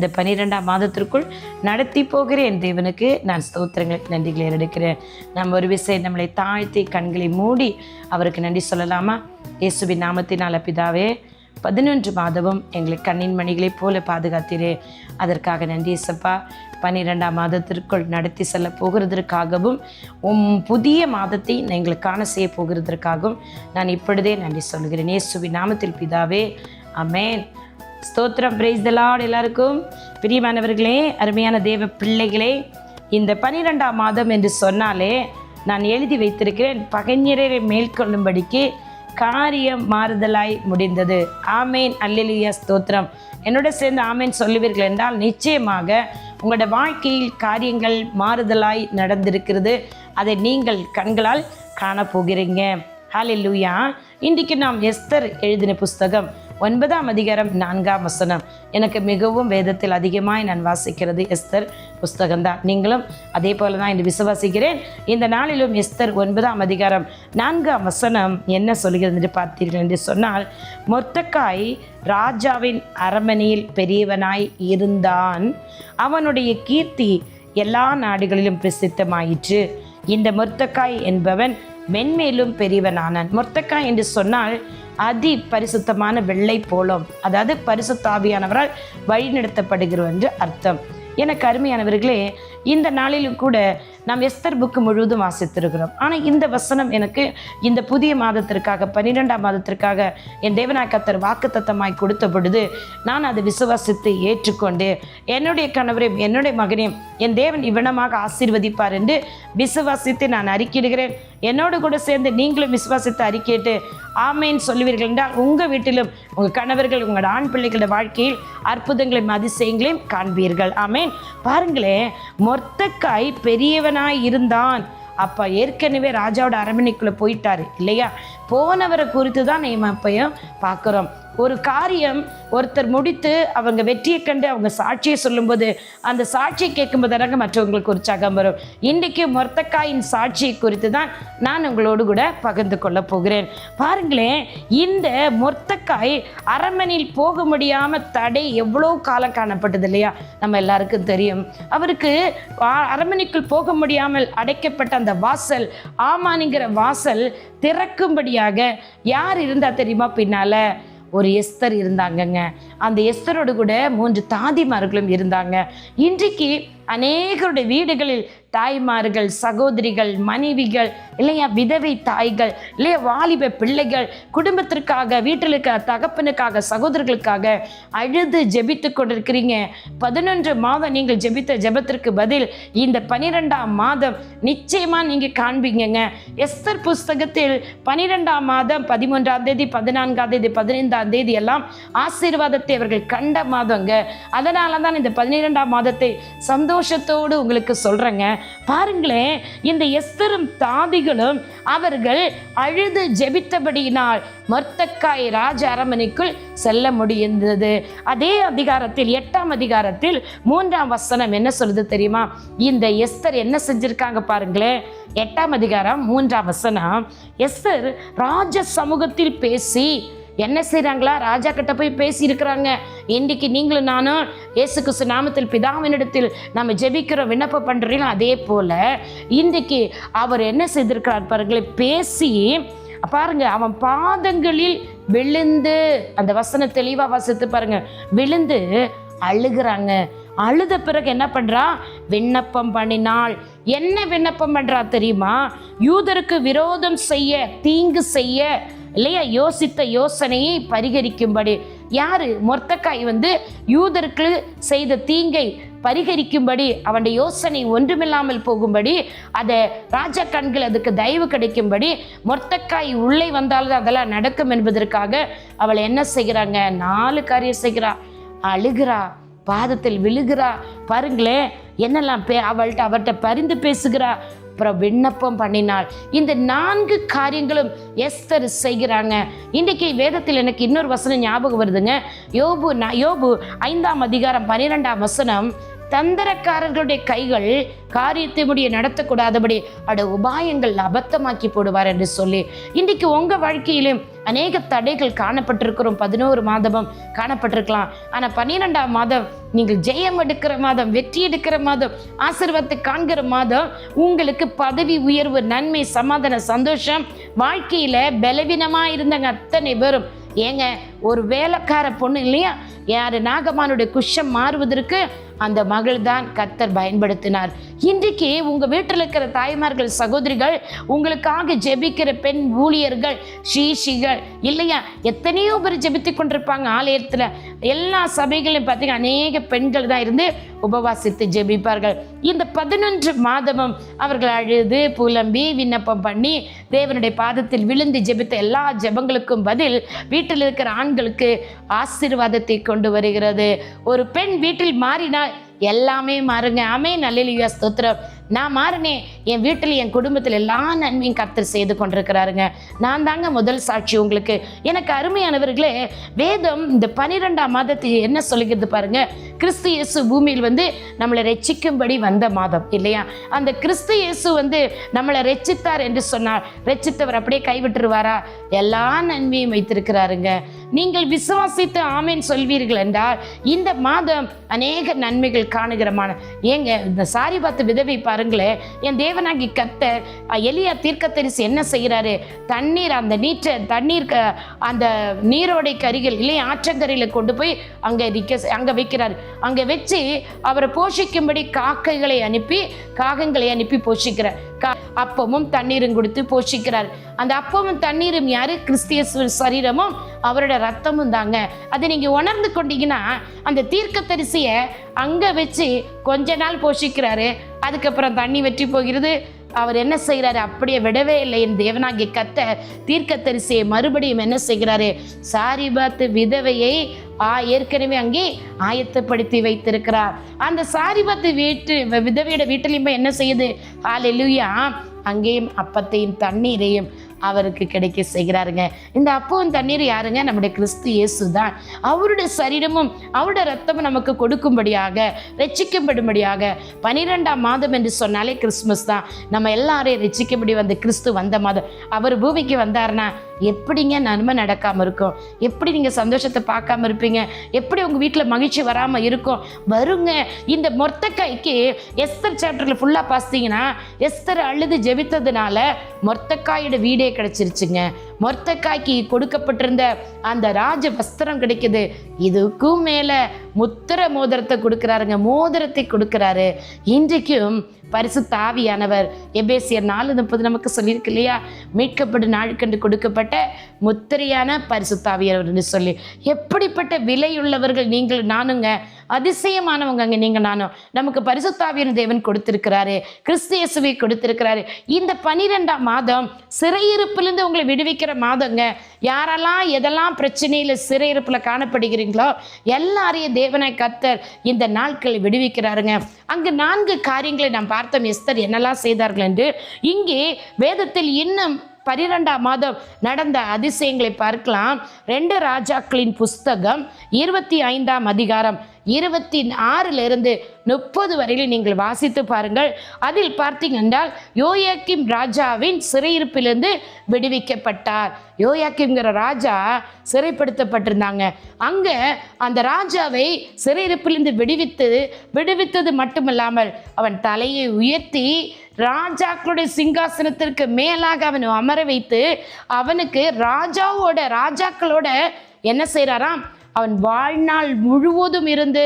இந்த பனிரெண்டாம் மாதத்திற்குள் நடத்தி போகிற என் தேவனுக்கு நான் ஸ்தோத்திரங்களுக்கு நன்றிகளை எடுக்கிறேன். நம்ம ஒரு விஷயம் நம்மளை தாழ்த்தி கண்களை மூடி அவருக்கு நன்றி சொல்லலாமா? இயேசுவின் நாமத்தினால் பிதாவே பதினொன்று மாதமும் எங்களை கண்ணின் மணிகளைப் போல பாதுகாத்தீரே. அதற்காக நன்றி சப்பா பன்னிரெண்டாம் மாதத்திற்குள் நடத்தி செல்ல போகிறதற்காகவும் உம் புதிய மாதத்தை எங்களுக்கு காண செய்ய போகிறதற்காகவும் நான் இப்பொழுதே நன்றி சொல்கிறேன். ஏசுவி நாமத்தில் பிதாவே அமேன் ஸ்தோத்திரம் பிரைஸ் தலாட் எல்லாருக்கும். பிரியமானவர்களே அருமையான தேவ பிள்ளைகளே இந்த பனிரெண்டாம் மாதம் என்று சொன்னாலே நான் எழுதி வைத்திருக்கிறேன். பகைஞரை மேற்கொள்ளும்படிக்கு காரியம் மாறுதலாய் முடிந்தது. ஆமேன். அல்லேலூயா. ஸ்தோத்திரம். என்னோட சேர்ந்து ஆமேன் சொல்லுவீர்கள் என்றால் நிச்சயமாக உங்களோட வாழ்க்கையில் காரியங்கள் மாறுதலாய் நடந்திருக்கிறது. அதை நீங்கள் கண்களால் காணப்போகிறீங்க. லூயா இன்றைக்கு நாம் எஸ்தர் எழுதின புஸ்தகம் ஒன்பதாம் அதிகாரம் நான்காம் வசனம். எனக்கு மிகவும் வேதத்தில் அதிகமாய் நான் வாசிக்கிறது எஸ்தர் புஸ்தகம்தான். நீங்களும் அதே போல தான் என்று விசுவாசிக்கிறேன். இந்த நாளிலும் எஸ்தர் ஒன்பதாம் அதிகாரம் நான்காம் வசனம் என்ன சொல்கிறது என்று பார்த்தீர்கள் என்று சொன்னால் மொத்தக்காய் ராஜாவின் அரமனையில் பெரியவனாய் இருந்தான். அவனுடைய கீர்த்தி எல்லா நாடுகளிலும் பிரசித்தமாயிற்று. இந்த மொர்த்தக்காய் என்பவன் மென்மேலும் பெரியவனானான். முர்த்தக்காய் என்று சொன்னால் அதி பரிசுத்தமான வெள்ளை போலம் அதாவது பரிசுத்தாவியானவரால் வழிநடத்தப்படுகிறோம் என்று அர்த்தம். என கருமையானவர்களே இந்த நாளிலும் கூட நாம் எஸ்தர் புக்கு முழுவதும் வாசித்திருக்கிறோம். ஆனால் இந்த வசனம் எனக்கு இந்த புதிய மாதத்திற்காக பன்னிரெண்டாம் மாதத்திற்காக என் தேவநாயக்கத்தர் வாக்குத்தத்தமாய் கொடுத்த பொழுது நான் அதை விசுவாசித்து ஏற்றுக்கொண்டு என்னுடைய கணவரையும் என்னுடைய மகனையும் என் தேவன் இவனமாக ஆசீர்வதிப்பார் என்று விசுவாசித்து நான் அறிக்கிடுகிறேன் என்னோடு கூட சேர்ந்து நீங்களும் விசுவாசித்து அறிக்கையிட்டு ஆமேன்னு சொல்லுவீர்கள் என்றால் உங்கள் வீட்டிலும் உங்கள் கணவர்கள் உங்களோட ஆண் பிள்ளைகளோட வாழ்க்கையில் அற்புதங்களையும் அதிசயங்களையும் காண்பீர்கள். ஆமேன். பாருங்களேன் மொத்தக்காய் பெரியவனாய் இருந்தான். அப்போ ஏற்கனவே ராஜாவோட அரண்மனைக்குள்ளே போயிட்டாரு இல்லையா? போனவரை குறித்து தான் நம்ம இப்பயும் பார்க்குறோம். ஒரு காரியம் ஒருத்தர் முடித்து அவங்க வெற்றியை கண்டு அவங்க சாட்சியை சொல்லும்போது அந்த சாட்சியை கேட்கும்போது தானங்க மற்றவங்களுக்கு உற்சாகம் வரும். இன்றைக்கு மொர்த்தக்காயின் சாட்சியை குறித்து தான் நான் உங்களோடு கூட பகிர்ந்து கொள்ள போகிறேன். பாருங்களேன் இந்த மொர்த்தக்காய் அரண்மனையில் போக முடியாமல் தடை எவ்வளோ காலம் காணப்பட்டது இல்லையா? நம்ம எல்லாருக்கும் தெரியும். அவருக்கு அரண்மனைக்குள் போக முடியாமல் அடைக்கப்பட்ட அந்த வாசல் ஆமானிங்கிற வாசல் திறக்கும்படியாக யார் இருந்தா தெரியுமா பின்னால? ஒரு எஸ்தர் இருந்தாங்கங்க. அந்த எஸ்தரோடு கூட மூன்று தாதிமார்களும் இருந்தாங்க. இன்றைக்கு அநேகருடைய வீடுகளில் தாய்மார்கள் சகோதரிகள் மனைவிகள் இல்லையா விதவை தாய்கள் இல்லையா வாலிப பிள்ளைகள் குடும்பத்திற்காக வீட்டில் இருக்க தகப்பனுக்காக சகோதரர்களுக்காக அழுது ஜெபித்து கொண்டிருக்கிறீங்க. பதினொன்று மாதம் நீங்கள் ஜெபித்த ஜெபத்திற்கு பதில் இந்த பனிரெண்டாம் மாதம் நிச்சயமாக நீங்கள் காண்பீங்கங்க. எஸ்தர் புஸ்தகத்தில் பனிரெண்டாம் மாதம் பதிமூன்றாம் தேதி பதினான்காம் தேதி பதினைந்தாம் தேதி எல்லாம் ஆசீர்வாதத்தை அவர்கள் கண்ட மாதங்க. அதனால தான் இந்த பதினிரெண்டாம் மாதத்தை சந்தோஷத்தோடு உங்களுக்கு சொல்கிறேங்க பாருங்களேன் இந்த எஸ்தரும் தாதிகளும் அவர்கள் அழுது ஜெபித்தபடியினால் மர்த்தக்காய் ராஜ அரமனைக்குள் செல்ல முடிந்தது. அதே அதிகாரத்தில் எட்டாம் அதிகாரத்தில் மூன்றாம் வசனம் என்ன சொல்லுது தெரியுமா? இந்த எஸ்தர் என்ன செஞ்சிருக்காங்க பாருங்களேன். எட்டாம் அதிகாரம் மூன்றாம் வசனம். எஸ்தர் ராஜ சமூகத்தில் பேசி என்ன செய்கிறாங்களா ராஜா கிட்ட போய் பேசியிருக்கிறாங்க. இன்றைக்கு நீங்களும் நானும் இயேசு கிறிஸ்து நாமத்தில் பிதாவினிடத்தில் நம்ம ஜெபிக்கிறோம் விண்ணப்பம் பண்ணுறீங்களோ அதே போல் இன்றைக்கு அவர் என்ன செய்திருக்கிறார் பாருங்களேன். பேசி பாருங்க அவன் பாதங்களில் விழுந்து அந்த வசனம் தெளிவாக வாசித்து பாருங்க. விழுந்து அழுகிறாங்க. அழுத பிறகு என்ன பண்றா? விண்ணப்பம் பண்ணினாள். என்ன விண்ணப்பம் பண்றா தெரியுமா? யூதருக்கு விரோதம் செய்ய தீங்கு செய்ய இல்லையா? யோசித்த யோசனையை பரிகரிக்கும்படி. யாரு? மொர்த்தக்காய் வந்து யூதருக்கு செய்த தீங்கை பரிகரிக்கும்படி அவனுடைய யோசனை ஒன்றுமில்லாமல் போகும்படி அதை ராஜா கண்கள் அதுக்கு தயவு கிடைக்கும்படி மொர்த்தக்காய் உள்ளே வந்தால்தான் அதெல்லாம் நடக்கும் என்பதற்காக அவளை என்ன செய்கிறாங்க? நாலு காரியம் செய்கிறா. அழுகிறா பாதத்தில் விழுகிறா. பாருங்களேன் என்னெல்லாம் பே அவள்கிட்ட அவர்கிட்ட பரிந்து பேசுகிறா. விண்ணப்பம் பண்ணினாள். இந்த நான்கு காரியங்களும் எஸ்தர் செய்கிறாங்க. இன்றைக்கி வேதத்தில் எனக்கு இன்னொரு வசனம் ஞாபகம் வருதுங்க. யோபு யோபு ஐந்தாம் அதிகாரம் பன்னிரெண்டாம் வசனம். தந்திரக்காரர்களுடைய கைகள் காரியத்தை முடிய நடத்தக்கூடாதபடி அட உபாயங்கள் அபத்தமாக்கி போடுவார் என்று சொல்லி இன்றைக்கு உங்கள் வாழ்க்கையிலும் அநேக தடைகள் காணப்பட்டிருக்கிறோம். பதினோரு மாதமும் காணப்பட்டிருக்கலாம். ஆனால் பன்னிரெண்டாம் மாதம் நீங்கள் ஜெயம் எடுக்கிற மாதம் வெற்றி எடுக்கிற மாதம் ஆசிர்வாதத்தை காண்கிற மாதம் உங்களுக்கு பதவி உயர்வு நன்மை சமாதான சந்தோஷம் வாழ்க்கையில் பலவீனமாக இருந்தவங்க அத்தனை பேரும். ஏங்க ஒரு வேலைக்கார பொண்ணு இல்லையா? யார்? நாகமானுடைய குஷம் மாறுவதற்கு அந்த மகள் தான் கத்தர் பயன்படுத்தினார். இன்றைக்கு உங்கள் வீட்டில் இருக்கிற தாய்மார்கள் சகோதரிகள் உங்களுக்காக ஜெபிக்கிற பெண் ஊழியர்கள் ஷீஷிகள் இல்லையா? எத்தனையோ பேர் ஜெபித்து கொண்டிருப்பாங்க ஆலயத்தில். எல்லா சபைகளையும் பார்த்தீங்கன்னா அநேக பெண்கள் தான் இருந்து உபவாசித்து ஜெபிப்பார்கள். இந்த பதினொன்று மாதமும் அவர்கள் அழுது புலம்பி விண்ணப்பம் பண்ணி தேவனுடைய பாதத்தில் விழுந்து ஜெபித்த எல்லா ஜெபங்களுக்கும் பதில் வீட்டில் இருக்கிற ஆண் ஆண்களுக்கு ஆசீர்வாதத்தை கொண்டு வருகிறது. ஒரு பெண் வீட்டில் மாறினால் எல்லாமே மாறுங்க. அமே நல்லிலியா ஸ்தோத்திரம். நான் மாறினேன். என் வீட்டில் என் குடும்பத்தில் எல்லா நன்மையும் கர்த்தர் செய்து கொண்டிருக்கிறாருங்க. நான் தாங்க முதல் சாட்சி உங்களுக்கு. எனக்கு அருமையானவர்களே வேதம் இந்த பனிரெண்டாம் மாதத்தை என்ன சொல்லுகிறது பாருங்க? கிறிஸ்து இயேசு பூமியில் வந்து நம்மளை ரட்சிக்கும்படி வந்த மாதம் இல்லையா? அந்த கிறிஸ்து இயேசு வந்து நம்மளை ரட்சித்தார் என்று சொன்னார். ரட்சித்தவர் அப்படியே கைவிட்டுருவாரா? எல்லா நன்மையும் வைத்திருக்கிறாருங்க. நீங்கள் விசுவாசித்து ஆமேன் சொல்வீர்கள் என்றால் இந்த மாதம் அநேக நன்மைகள் காணுகிறமான ஏங்க இந்த சாரி பார்த்து விதவை பாருங்களேன். என் தேவனாகி கத்தர் எலியா தீர்க்கத்தரிசி என்ன செய்கிறாரு தண்ணீர் அந்த நீற்ற தண்ணீர் அந்த நீரோடை அருகில் இல்லை ஆற்றங்கரையில் கொண்டு போய் அங்கே நிற்க அங்கே வைக்கிறார். அங்கே வச்சு அவரை போஷிக்கும்படி காக்கைகளை அனுப்பி காகங்களை அனுப்பி போஷிக்கிறார். கா அப்பமும் தண்ணீரும் கொடுத்து போஷிக்கிறார். அந்த அப்பமும் தண்ணீரும் யாரு? கிறிஸ்திய சரீரமும் அவரோட ரத்தமும் தாங்க. அதை நீங்கள் உணர்ந்து கொண்டீங்கன்னா அந்த தீர்க்கத்தரிசியை அங்கே வச்சு கொஞ்ச நாள் போஷிக்கிறாரு. அதுக்கப்புறம் தண்ணி வெற்றி போகிறது. அவர் என்ன செய்கிறாரு அப்படியே விடவே இல்லை. என் தேவனாகிய கத்த தீர்க்கத்தரிசியை மறுபடியும் என்ன செய்கிறாரு? சாரிபாத்து விதவையை ஆ ஏற்கனவே அங்கே ஆயத்தப்படுத்தி வைத்திருக்கிறார். அந்த சாரிபாத்து வீட்டு விதவையோட வீட்டிலையும் என்ன செய்யுது? ஹalleluya. அங்கேயும் அப்பத்தையும் தண்ணீரையும் அவருக்கு கிடைக்க செய்கிறாருங்க. இந்த அப்பவும் தண்ணீர் யாருங்க? நம்முடைய கிறிஸ்து இயேசு தான் அவருடைய சரீரமும் அவருடைய ரத்தமும் நமக்கு கொடுக்கும்படியாக ரட்சிக்கப்படும்படியாக பனிரெண்டாம் மாதம் என்று சொன்னாலே கிறிஸ்மஸ் தான். நம்ம எல்லாரையும் ரட்சிக்கும்படி வந்து கிறிஸ்து வந்த மாதம். அவர் பூமிக்கு வந்தாருன்னா எப்படிங்க நன்மை நடக்காமல் இருக்கும்? எப்படி நீங்கள் சந்தோஷத்தை பார்க்காம இருப்பீங்க? எப்படி உங்கள் வீட்டில் மகிழ்ச்சி வராமல் இருக்கும்? வருங்க. இந்த மொர்த்தக்காய்க்கு எஸ்தர் சாப்டரில் ஃபுல்லாக பார்த்தீங்கன்னா எஸ்தர் அழுது ஜெபித்ததுனால மொர்த்தக்காயோட வீடே கிடச்சிருச்சுங்க. மொர்த்தக்காய்க்கு கொடுக்கப்பட்டிருந்த அந்த ராஜ வஸ்திரம் கிடைக்குது. இதுக்கும் மேல முத்திர மோதிரத்தை கொடுக்குறாருங்க. மோதிரத்தை கொடுக்குறாரு. இன்றைக்கும் பரிசு தாவியானவர் எபேசியர் நாலு முப்பது நமக்கு சொல்லியிருக்கு இல்லையா? மீட்கப்படும் நாளுக்கென்று கொடுக்கப்பட்ட முத்திரையான பரிசு தாவியானவர்னு சொல்லி. எப்படிப்பட்ட விலையுள்ளவர்கள் நீங்கள் நானுங்க? அதிசயமானவங்க நீங்கள் நானும். நமக்கு பரிசுத்தாவியன் தேவன் கொடுத்திருக்கிறாரு. கிறிஸ்து இயேசுவை கொடுத்திருக்கிறாரு. இந்த பனிரெண்டாம் மாதம் சிறையிருப்பிலிருந்து உங்களை விடுவிக்கிற மாதங்க. யாரெல்லாம் எதெல்லாம் பிரச்சனையில சிறையிருப்பில் காணப்படுகிறீங்களோ எல்லாரையும் தேவனை கத்தர் இந்த நாட்களை விடுவிக்கிறாருங்க. அங்கு நான்கு காரியங்களை நாம் பார்த்தோம். எஸ்தர் என்னெல்லாம் செய்தார்கள் என்று. இங்கே வேதத்தில் இன்னும் பனிரெண்டாம் மாதம் நடந்த அதிசயங்களை பார்க்கலாம். ரெண்டு ராஜாக்களின் புஸ்தகம் இருபத்தி ஐந்தாம் அதிகாரம் இருபத்தி ஆறிலிருந்து முப்பது வரையில் நீங்கள் வாசித்து பாருங்கள். அதில் பார்த்தீங்க என்றால் யோயாக்கிம் ராஜாவின் சிறையிருப்பிலிருந்து விடுவிக்கப்பட்டார். யோயாக்கிம்ங்கிற ராஜா சிறைப்படுத்தப்பட்டிருந்தாங்க. அங்கே அந்த ராஜாவை சிறையிருப்பிலிருந்து விடுவித்து விடுவித்தது மட்டுமல்லாமல் அவன் தலையை உயர்த்தி ராஜாக்களுடைய சிங்காசனத்திற்கு மேலாக அவனை அமர வைத்து அவனுக்கு ராஜாவோட ராஜாக்களோட என்ன செய்கிறாராம் அவன் வாழ்நாள் முழுவதும் இருந்து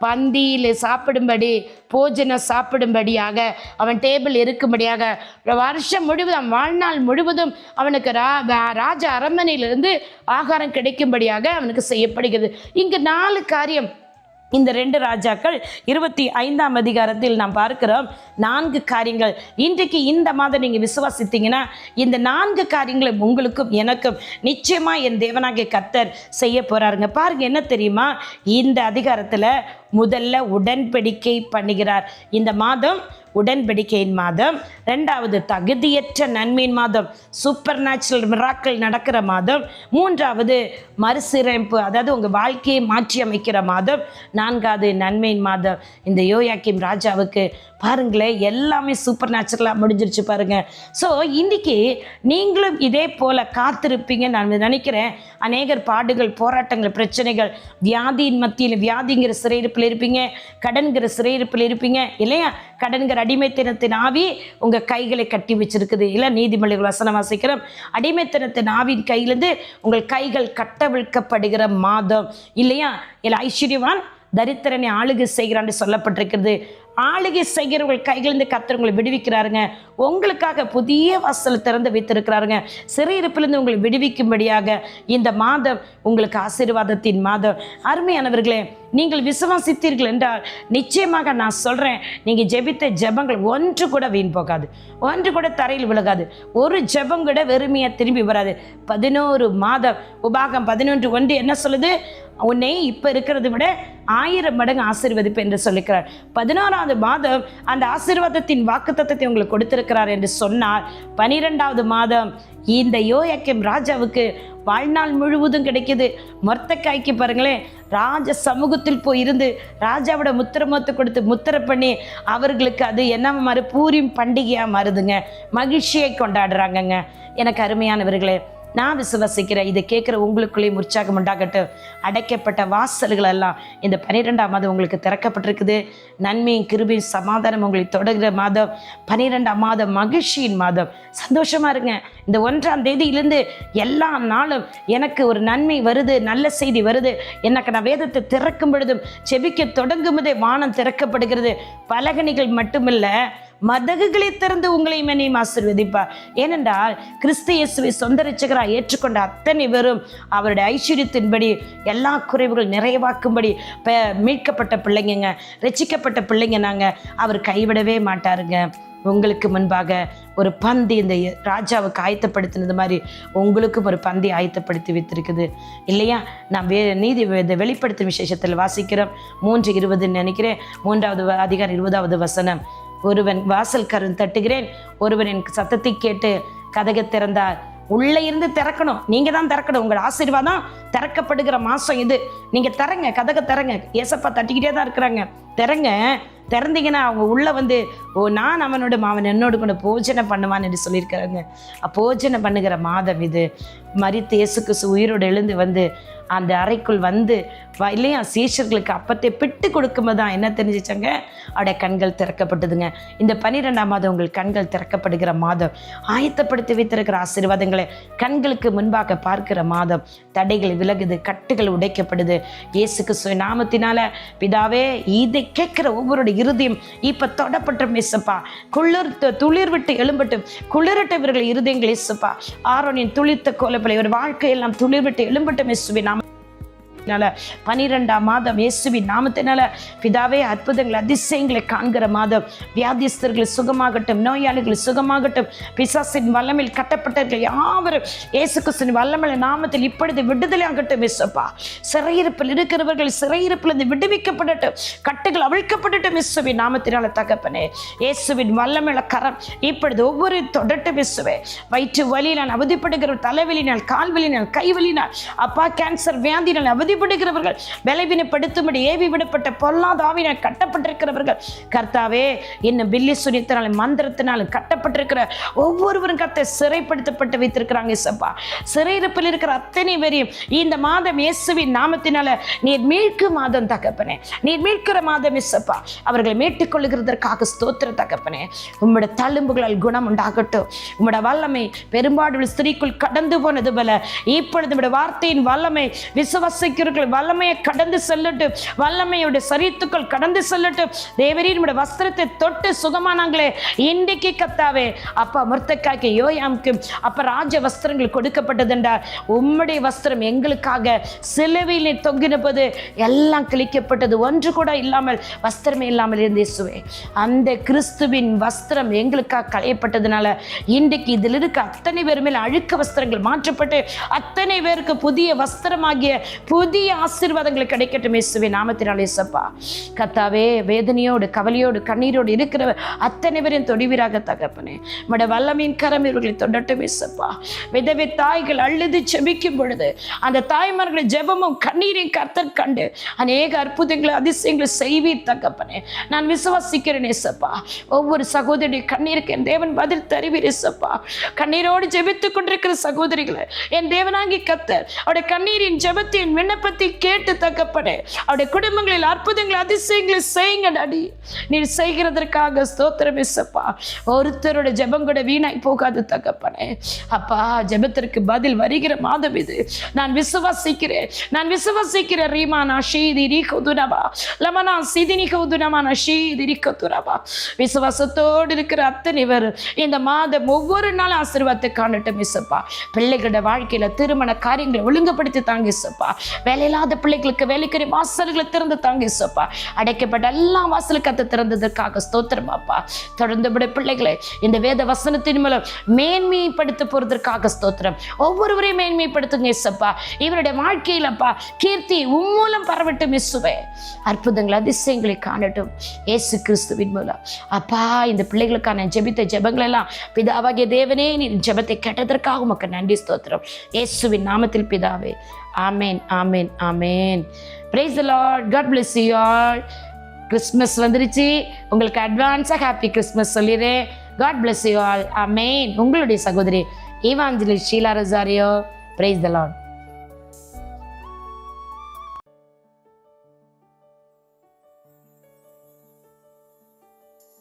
பந்தியில் சாப்பிடும்படி போஜனம் சாப்பிடும்படியாக அவன் டேபிள் இருக்கும்படியாக வருஷம் முழுவதும் வாழ்நாள் முழுவதும் அவனுக்கு ரா ராஜா ராஜ அரண்மனையிலிருந்து ஆகாரம் கிடைக்கும்படியாக அவனுக்கு செய்யப்படுகிறது. இங்கு நாலு காரியம். இந்த ரெண்டு ராஜாக்கள் இருபத்தி ஐந்தாம் அதிகாரத்தில் நாம் பார்க்கிறோம். நான்கு காரியங்கள். இன்றைக்கு இந்த மாதம் நீங்கள் விசுவாசித்தீங்கன்னா இந்த நான்கு காரியங்களை உங்களுக்கும் எனக்கும் நிச்சயமாக என் தேவனாகிய கத்தர் செய்ய போகிறாருங்க பாருங்க என்ன தெரியுமா? இந்த அதிகாரத்தில் முதல்ல உடன்படிக்கை பண்ணுகிறார். இந்த மாதம் உடன்படிக்கையின் மாதம். ரெண்டாவது தகுதியற்ற நன்மையின் மாதம். சூப்பர் நேச்சுரல் மிராக்கள் நடக்கிற மாதம். மூன்றாவது மறுசீரமைப்பு அதாவது உங்கள் வாழ்க்கையை மாற்றி அமைக்கிற மாதம். நான்காவது நன்மையின் மாதம். இந்த யோயாக்கிம் ராஜாவுக்கு பாருங்களேன் எல்லாமே சூப்பர் நேச்சுரலாக முடிஞ்சிருச்சு பாருங்கள் ஸோ இன்றைக்கி நீங்களும் இதே போல் காத்திருப்பீங்க நான் நினைக்கிறேன். அநேகர் பாடுகள் போராட்டங்கள் பிரச்சனைகள் வியாதியின் மத்தியில் வியாதிங்கிற சிறையிருப்பில் இருப்பீங்க கடன்கிற சிறையிருப்பில் இருப்பீங்க இல்லையா? கடன்கிற அடிமைத்தனத்தின் ஆவி உங்கள் கைகளை கட்டி வச்சிருக்குது. இல்லை நீதிமொழிகள் வசனம் வாசிக்கிறோம் அடிமைத்தனத்தின் ஆவின் கையிலேருந்து உங்கள் கைகள் கட்டவிழ்க்கப்படுகிற மாதம். இல்லையா? இல்லை ஐஸ்வர்யவான் தரித்திரனை ஆளுகை செய்கிறான்னு சொல்லப்பட்டிருக்கிறது. ஆளுகை செய்கிறவர்கள் கைகளிருந்து கத்துறவங்களை உங்களை விடுவிக்கிறாருங்க. உங்களுக்காக புதிய வாசல் திறந்து வைத்திருக்கிறாருங்க. சிறையிருப்பிலிருந்து உங்களை விடுவிக்கும்படியாக இந்த மாதம் உங்களுக்கு ஆசீர்வாதத்தின் மாதம். அருமையானவர்களே நீங்கள் விசுவாசித்தீர்கள் என்றால் நிச்சயமாக நான் சொல்கிறேன் நீங்கள் ஜெபித்த ஜெபங்கள் ஒன்று கூட வீண் போகாது. ஒன்று கூட தரையில் விழுகாது. ஒரு ஜெபம் கூட வெறுமையாக திரும்பி வராது. பதினோரு மாதம் உபாகம் பதினொன்று ஒன்று என்ன சொல்லுது? உன்னை இப்போ இருக்கிறத விட ஆயிரம் மடங்கு ஆசீர்வதிப்பு என்று சொல்லிக்கிறார் பதினோராவது மாதம் அந்த ஆசீர்வாதத்தின் வாக்குத்தத்தை உங்களுக்கு கொடுத்திருக்கிறார் என்று சொன்னார் பனிரெண்டாவது மாதம் இந்த யோயக்கம் ராஜாவுக்கு வாழ்நாள் முழுவதும் கிடைக்குது. மொர்த்தக்காய்க்கு பாருங்களேன் ராஜ சமூகத்தில் போய் இருந்து ராஜாவோட முத்திரமொத்து கொடுத்து முத்திர பண்ணி அவர்களுக்கு அது என்ன மாறு பூரியும் பண்டிகையாக மாறுதுங்க. மகிழ்ச்சியை கொண்டாடுறாங்கங்க. எனக்கு அருமையானவர்களே நான் விசுவசிக்கிறேன் இதை கேட்குற உங்களுக்குள்ளேயும் உற்சாகம் உண்டாகட்டும். அடைக்கப்பட்ட வாசல்கள் எல்லாம் இந்த பன்னிரெண்டாம் மாதம் உங்களுக்கு திறக்கப்பட்டிருக்குது. நன்மையும் கிருபையும் சமாதானம் உங்களை தொடர்கிற மாதம். பன்னிரெண்டாம் மாதம் மகிழ்ச்சியின் மாதம். சந்தோஷமாக இருங்க. இந்த ஒன்றாம் தேதியிலிருந்து எல்லா நாளும் எனக்கு ஒரு நன்மை வருது நல்ல செய்தி வருது. எனக்கு நான் வேதத்தை திறக்கும் பொழுதும் செபிக்க தொடங்கும் போதே வானம் திறக்கப்படுகிறது. பலகணிகள் மட்டுமில்லை மதகுகளை திறந்து உங்களை என்னையும் ஆசிர்வதிப்பார் ஏனென்றால் கிறிஸ்து இயேசுவை சொந்த ரட்சகராக ஏற்றுக்கொண்ட அத்தனை பேரும் அவருடைய ஐஸ்வர்யத்தின்படி எல்லா குறைவுகள் நிறைவாக்கும்படி ப- மீட்கப்பட்ட பிள்ளைங்கங்க ரசிக்கப்பட்ட பிள்ளைங்க நாங்கள் அவர் கைவிடவே மாட்டாருங்க. உங்களுக்கு முன்பாக ஒரு பந்தி இந்த ராஜாவுக்கு ஆயத்தப்படுத்தினது மாதிரி உங்களுக்கும் ஒரு பந்தி ஆயத்தப்படுத்தி வைத்திருக்குது. இல்லையா? நான் வே நீதி இந்த வெளிப்படுத்தும் விசேஷத்தில் வாசிக்கிறோம். மூன்று இருபதுன்னு நினைக்கிறேன். மூன்றாவது அதிகாரம் இருபதாவது வசனம். ஒருவன் வாசல் கரும் தட்டுகிறேன் ஒருவன் என் சத்தத்தை கேட்டு கதகை திறந்தார். உள்ளே இருந்து திறக்கணும். நீங்க தான் திறக்கணும். உங்கள் ஆசீர்வாதம் திறக்கப்படுகிற மாசம் இது. நீங்க திறங்க கதக திறங்க. ஏசப்பா தட்டிக்கிட்டே தான் இருக்கிறாங்க. திறங்க திறந்தீங்கன்னா அவங்க உள்ள வந்து ஓ நான் அவனோட மாவன் என்னோடு கொண்டு போஜனை பண்ணுவான் என்று சொல்லியிருக்கிறாங்க. போஜனை பண்ணுகிற மாதம் இது. மறித்து இயேசு கிறிஸ்து உயிரோடு எழுந்து வந்து அந்த அறைக்குள் வந்து வ- இல்லையா சீஷர்களுக்கு அப்பத்தை பிட்டு கொடுக்கும்போது தான் என்ன தெரிஞ்சிச்சாங்க? அவருடைய கண்கள் திறக்கப்பட்டதுங்க. இந்த பன்னிரெண்டாம் மாதம் உங்கள் கண்கள் திறக்கப்படுகிற மாதம். ஆயத்தப்படுத்தி வைத்திருக்கிற ஆசீர்வாதங்களை கண்களுக்கு முன்பாக பார்க்கிற மாதம். தடைகள் விலகுது கட்டுகள் உடைக்கப்படுது. இயேசுக்கு சுய நாமத்தினால பிதாவே இதை கேட்கிற ஒவ்வொருடைய இறுதியும் இப்போ தொடப்பட்ட மேசப்பா குளிர் துளிர் விட்டு எழும்பட்டும் குளிரட்ட இவர்கள் இருதயங்கள் இயேசுப்பா. ஆரோனின் துளித்த கோலப்பிள்ளை ஒரு வாழ்க்கையெல்லாம் துளிர் விட்டு எழும்பட்டும் இயேசுவின் நாமத்தினால பனிரெண்டாம் மாதம் இயேசுவின் நாமத்தினால பிதாவே அற்புதங்கள் அதிசயங்களை காண்கிற மாதம். வியாதிஸ்தர்கள் சுகமாகட்டும் நோயாளிகள் சுகமாகட்டும் பிசாசின் வல்லமையில் கட்டப்பட்டவர்கள் யாவரும் இயேசு கிறிஸ்துவின் வல்லமையில நாமத்தில் இப்பொழுது விடுதலை ஆகட்டும் இசப்பா சிறையிருப்பில் இருக்கிறவர்கள் சிறையிருப்பில் இருந்து விடுவிக்கப்படட்டும் கட்டுகள் அவிழ்க்கப்படட்டும் இசுவின் நாமத்தினால தகப்பனே. இயேசுவின் வல்லமையில கரம் இப்பொழுது ஒவ்வொரு தொடட்டும் இயேசுவே. வயிற்று வலியினால் அவதிப்படுகிற தலைவலினால் கால்வலினால் கைவலினால் அப்பா கேன்சர் வியாதினால் அவதி பிடிக்கிறவர்கள் பலவீனப்படுத்தும்படி ஏவி விடப்பட்ட பொல்லாத ஆவினால் கட்டப்பட்டிருக்கிறவர்கள். கர்த்தாவே இன்னும் பில்லி சுனித்தனாலும் மந்திரத்தினாலும் கட்டப்பட்டிருக்கிற ஒவ்வொருவரும் கத்தை சிறைப்படுத்தப்பட்டு வைத்திருக்கிறாங்க இசப்பா. சிறையிருப்பில் இருக்கிற அத்தனை பேரையும் இந்த மாதம் இயேசுவின் நாமத்தினால நீர் மீட்கு மாதம் தகப்பனே. நீர் மீட்கிற மாதம் இசப்பா. அவர்களை மீட்டுக் கொள்ளுகிறதற்காக ஸ்தோத்திர தகப்பனே. உம்முடைய தழும்புகளால் குணம் உண்டாகட்டும். உம்முடைய வல்லமை பெரும்பாடு ஸ்திரீக்குள் கடந்து போனது போல இப்பொழுது உம்முடைய வார்த்தையின் வல்லமை விசுவசிக்கிற இருக்கிற வல்லமையை கடந்து செல்லட்டும். வல்லமையுடைய சரித்துக்கள் கடந்து செல்லட்டும். தேவரீர் நம்முடைய வஸ்திரத்தை தொட்டு சுகமானாங்களே. இன்றைக்கு கத்தாவே அப்பா முர்த்தக்காய்க்கு யோயாமுக்கு அப்ப ராஜ வஸ்திரங்கள் கொடுக்கப்பட்டது என்றார். உம்முடைய வஸ்திரம் எங்களுக்காக சிலுவையில் தொங்கினபோது எல்லாம் கிழிக்கப்பட்டது. ஒன்று கூட இல்லாமல் வஸ்திரமே இல்லாமல் இருந்தே இயேசுவே அந்த கிறிஸ்துவின் வஸ்திரம் எங்களுக்காக களையப்பட்டதுனால இன்றைக்கு இதில் இருக்க அத்தனை பேர் மேல் அழுக்க வஸ்திரங்கள் மாற்றப்பட்டு அத்தனை பேருக்கு புதிய வஸ்திரமாகிய புதிய புதிய ஆசீர்வாதங்களை கிடைக்கட்டும் இயேசுவே நாமத்தினால் இயேசப்பா. கத்தாவே வேதனையோடு கவலையோடு கண்ணீரோடு இருக்கிற அத்தனை பேரையும் தொடிவீராக தகப்பனே. மட வல்லமையின் கரம் இவர்களை தொண்டட்டும் இயேசப்பா. விதவை தாய்கள் அழுது செபிக்கும் பொழுது அந்த தாய்மார்களின் ஜெபமும் கண்ணீரையும் கர்த்தர் கண்டு அநேக அற்புதங்களை அதிசயங்களை செய்வீர் தகப்பனே. நான் விசுவாசிக்கிறேன் இயேசப்பா. ஒவ்வொரு சகோதரி கண்ணீருக்கு என் தேவன் பதில் தருவீர் இயேசப்பா. கண்ணீரோடு ஜெபித்துக் கொண்டிருக்கிற சகோதரிகளை என் தேவனாங்கி கத்தர் அவருடைய கண்ணீரின் ஜெபத்தின் விண்ண விண்ணப்பத்தை கேட்டு தகப்பனே. அவருடைய குடும்பங்களில் அற்புதங்களை அதிசயங்களை செய்யுங்க டாடி. நீர் செய்கிறதற்காக ஸ்தோத்திரம் இசப்பா ஒருத்தரோட ஜெபம் கூட வீணாய் போகாது தகப்பனே. அப்பா ஜெபத்திற்கு பதில் வருகிற மாதம் இது. நான் விசுவாசிக்கிறேன். நான் விசுவாசிக்கிறேன் ரீமானா ஷீதி ரீகோதுனபா லமனா சிதினி கௌதுனமான ஷீதி ரீகோதுனபா விசுவாசத்தோடு இருக்கிற அத்தனை பேர் இந்த மாதம் ஒவ்வொரு நாளும் ஆசீர்வாதத்தை காணட்டும் இசப்பா பிள்ளைகளோட வாழ்க்கையில திருமண காரியங்களை ஒழுங்குபடுத்தி தாங்க இசப்பா வேலையில்லாத பிள்ளைகளுக்கு வேலைக்கறி வாசல்களை திறந்து தாங்க இசப்பா அடைக்கப்பட்ட எல்லா வாசலுக்கு கத்து திறந்ததற்காக ஸ்தோத்திரம் அப்பா. தொடர்ந்து விட பிள்ளைகளை இந்த வேத வசனத்தின் மூலம் மேன்மைப்படுத்த போறதற்காக ஸ்தோத்திரம். ஒவ்வொருவரையும் மேன்மைப்படுத்துங்க இசப்பா இவருடைய வாழ்க்கையிலப்பா கீர்த்தி உம்மூலம் பரவட்டும் இசுவே அற்புதங்கள் அதிசயங்களை காணட்டும் ஏசு கிறிஸ்துவின் மூலம். அப்பா இந்த பிள்ளைகளுக்கான ஜெபித்த ஜெபங்கள் எல்லாம் பிதாவாகிய தேவனே நீ ஜெபத்தை கேட்டதற்காக உமக்கு நன்றி ஸ்தோத்திரம். இயேசுவின் நாமத்தில் பிதாவே ஆமேன் ஆமேன் ஆமேன். Praise Lord God bless you all Christmas வந்துருச்சு. உங்களுக்கு அட்வான்ஸாக ஹாப்பி கிறிஸ்மஸ் சொல்லிடுறேன். காட் பிளஸ் யூ ஆல் ஆமேன் உங்களுடைய சகோதரி Evangeli Sheela Rosario. Praise the Lord